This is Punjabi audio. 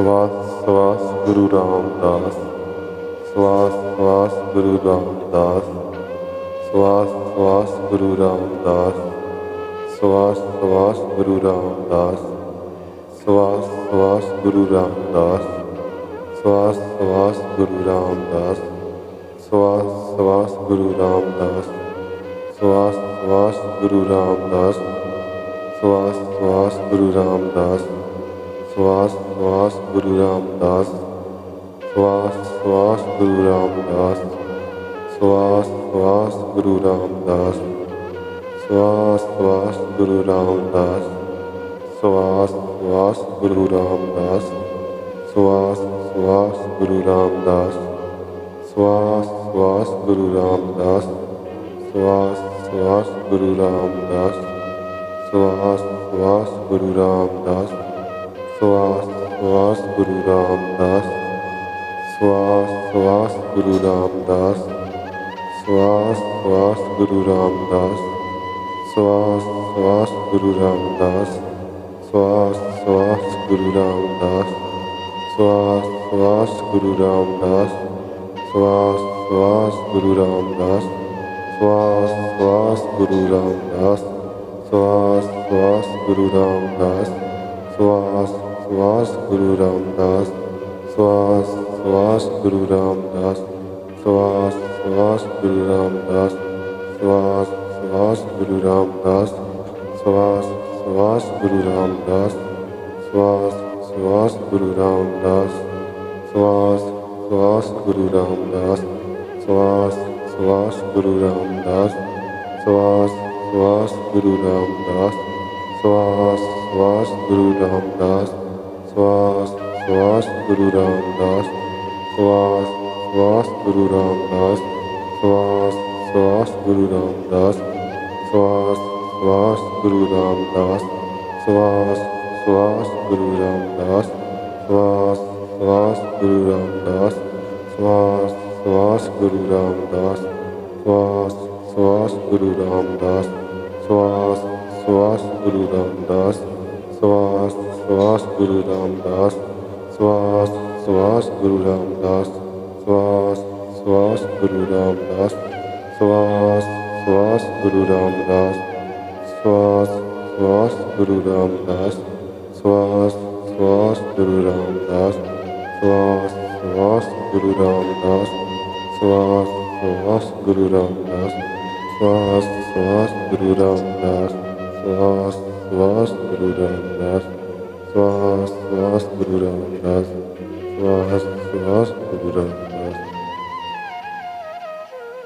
ਸਵਾਸ ਸਵਾਸ ਗੁਰੂ ਰਾਮਦਾਸ। ਸਵਾਸ ਸਵਾਸ ਗੁਰੂ ਰਾਮਦਾਸ। ਸਵਾਸ ਸਵਾਸ ਗੁਰੂ ਰਾਮਦਾਸ। ਸਵਾਸ ਸਵਾਸ ਗੁਰੂ ਰਾਮਦਾਸ। ਸਵਾਸ ਸਵਾਸ ਗੁਰੂ ਰਾਮਦਾਸ। ਸਵਾਸ ਸਵਾਸ ਗੁਰੂ ਰਾਮਦਾਸ। ਸਵਾਸ ਸਵਾਸ ਗੁਰੂ ਰਾਮਦਾਸ। ਸਵਾਸ ਸਵਾਸ ਗੁਰੂ ਰਾਮਦਾਸ। ਸਵਾਸ ਸਵਾਸ ਗੁਰੂ ਰਾਮਦਾਸ। ਸਵਾਸ ਸਵਾਸ ਗੁਰੂ ਰਾਮਦਾਸ। ਸਵਾਸ ਸਵਾਸ ਗੁਰੂ ਰਾਮਦਾਸ। ਸਵਾਸ ਸਵਾਸ ਗੁਰੂ ਰਾਮਦਾਸ। ਸਵਾਸ ਸਵਾਸ ਗੁਰੂ ਰਾਮਦਾਸ। ਸਵਾਸ ਸਵਾਸ ਗੁਰੂ ਰਾਮਦਾਸ। ਸਵਾਸ ਸਵਾਸ ਗੁਰੂ ਰਾਮਦਾਸ। ਸਵਾਸ ਸਵਾਸ ਗੁਰੂ ਰਾਮਦਾਸ। ਸਵਾਸ ਸਵਾਸ ਗੁਰੂ ਰਾਮਦਾਸ। ਸਵਾਸ ਸਵਾਸ ਗੁਰੂ ਰਾਮਦਾਸ। ਸਵਾਸ ਸਵਾਸ ਗੁਰੂ ਰਾਮਦਾਸ ਸਵਾਸ ਸਵਾਸ ਗੁਰੂ ਰਾਮਦਾਸ ਸਵਾਸ ਸਵਾਸ ਗੁਰੂ ਰਾਮਦਾਸ ਸਵਾਸ ਸਵਾਸ ਗੁਰੂ ਰਾਮਦਾਸ ਸਵਾਸ ਸਵਾਸ ਗੁਰੂ ਰਾਮਦਾਸ ਸਵਾਸ ਸਵਾਸ ਗੁਰੂ ਰਾਮਦਾਸ ਸਵਾਸ ਸਵਾਸ ਗੁਰੂ ਰਾਮਦਾਸ ਸਵਾਸ ਸਵਾਸ ਗੁਰੂ ਰਾਮਦਾਸ ਸਵਾਸ ਸਵਾਸ ਗੁਰੂ ਰਾਮਦਾਸ ਸਵਾਸ ਸਵਾਸ ਗੁਰੂ ਰਾਮਦਾਸ ਸਵਾਸ ਸਵਾਸ ਗੁਰੂ ਰਾਮਦਾਸ ਸਵਾਸ ਸਵਾਸ ਗੁਰੂ ਰਾਮਦਾਸ ਸਵਾਸ ਸਵਾਸ ਗੁਰੂ ਰਾਮਦਾਸ ਸਵਾਸ ਸਵਾਸ ਗੁਰੂ ਰਾਮਦਾਸ ਸਵਾਸ ਸਵਾਸ ਗੁਰੂ ਰਾਮਦਾਸ ਸਵਾਸ ਸਵਾਸ ਗੁਰੂ ਰਾਮਦਾਸ ਸਵਾਸ ਸਵਾਸ ਗੁਰੂ ਰਾਮਦਾਸ ਸਵਾਸ ਸਵਾਸ ਗੁਰੂ ਰਾਮਦਾਸ ਸਵਾਸ ਸਵਾਸ ਗੁਰੂ ਰਾਮਦਾਸ ਸਵਾਸ ਸਵਾਸ ਗੁਰੂ ਰਾਮਦਾਸ ਸਵਾਸ ਸਵਾਸ ਗੁਰੂ ਰਾਮਦਾਸ ਸਵਾਸ ਸਵਾਸ ਗੁਰੂ ਰਾਮਦਾਸ ਸਵਾਸ ਸਵਾਸ ਗੁਰੂ ਰਾਮਦਾਸ ਸਵਾਸ ਸਵਾਸ ਗੁਰੂ ਰਾਮਦਾਸ ਸਵਾਸ ਸਵਾਸ ਗੁਰੂ ਰਾਮਦਾਸ ਸਵਾਸ ਸਵਾਸ ਗੁਰੂ ਰਾਮਦਾਸ ਸਵਾਸ ਸਵਾਸ ਗੁਰੂ ਰਾਮਦਾਸ ਸਵਾਸ ਸਵਾਸ ਗੁਰੂ ਰਾਮਦਾਸ ਸਵਾਸ ਸਵਾਸ ਗੁਰੂ ਰਾਮਦਾਸ ਸਵਾਸ ਸਵਾਸ ਗੁਰੂ ਰਾਮਦਾਸ ਸਵਾਸ ਸਵਾਸ ਗੁਰੂ ਰਾਮਦਾਸ ਸਵਾਸ ਸਵਾਸ ਗੁਰੂ ਰਾਮਦਾਸ ਸਵਾਸ ਸਵਾਸ ਗੁਰੂ ਰਾਮਦਾਸ ਸਵਾਸ ਸਵਾਸ ਗੁਰੂ ਰਾਮਦਾਸ ਸਵਾਸ ਸਵਾਸ ਗੁਰੂ ਰਾਮਦਾਸ ਸਵਾਸ ਸਵਾਸ ਗੁਰੂ ਰਾਮਦਾਸ ਸਵਾਸ ਸਵਾਸ ਗੁਰੂ ਰਾਮਦਾਸ ਸਵਾਸ ਸਵਾਸ ਗੁਰੂ ਰਾਮਦਾਸ ਸਵਾਸ ਸਵਾਸ ਗੁਰੂ ਰਾਮਦਾਸ ਸਵਾਸ ਸਵਾਸ ਗੁਰੂ ਰਾਮਦਾਸ